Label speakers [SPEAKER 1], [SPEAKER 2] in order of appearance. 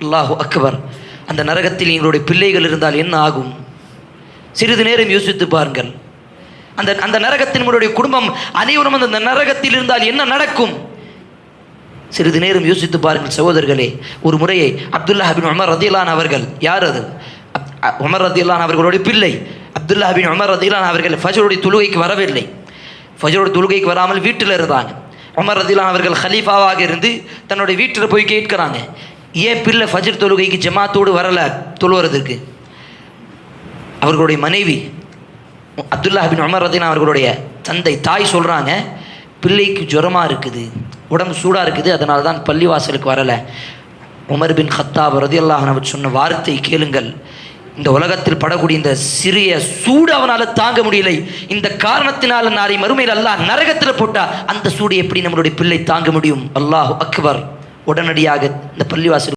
[SPEAKER 1] அல்லாஹு அக்பர். அந்த நரகத்தில் எங்களுடைய பிள்ளைகள் இருந்தால் என்ன ஆகும்? சிறிது நேரம் யோசித்து பாருங்கள். அந்த அந்த நரகத்தின் உங்களுடைய குடும்பம் அனைவரும் அந்த நரகத்தில் இருந்தால் என்ன நடக்கும்? சிறிது நேரம் யோசித்து பாருங்கள் சகோதரர்களே. ஒரு முறையை அப்துல்லா பின் உமர் ரதிலான் அவர்கள் யார் அது? அப்- உமர் ரதிலான் அவர்களுடைய பிள்ளை. அப்துல்லா பின் உமர் ரதிலான் அவர்கள் ஃபஜருடைய தொழுகைக்கு வரவில்லை. ஃபஜருடைய தொழுகைக்கு வராமல் வீட்டில் இருந்தாங்க. உமர் ரதிலான் அவர்கள் ஹலீஃபாவாக இருந்து தன்னுடைய வீட்டில் போய் கேட்குறாங்க. ஏன் பிள்ளை ஃபஜர் தொழுகைக்கு ஜமாத்தோடு வரல தொழுவுறதுக்கு. அவர்களுடைய மனைவி அப்துல்லா பின் உமர் அவர்களுடைய தந்தை தாய் சொல்கிறாங்க பிள்ளைக்கு ஜுரமாக இருக்குது உடம்பு சூடாக இருக்குது அதனால தான் பள்ளிவாசலுக்கு வரலை. உமர் பின் ஹத்தாப் ரதியல்லாஹன் அவர் சொன்ன வார்த்தை கேளுங்கள். இந்த உலகத்தில் படக்கூடிய இந்த சிறிய சூடு அவனால் தாங்க முடியலை. இந்த காரணத்தினால் நாளை மறுமையில் அல்லாஹ் நரகத்தில் போட்டால் அந்த சூடு எப்படி நம்மளுடைய பிள்ளை தாங்க முடியும்? அல்லாஹ் அக்பர். உடனடியாக இந்த பள்ளிவாசல்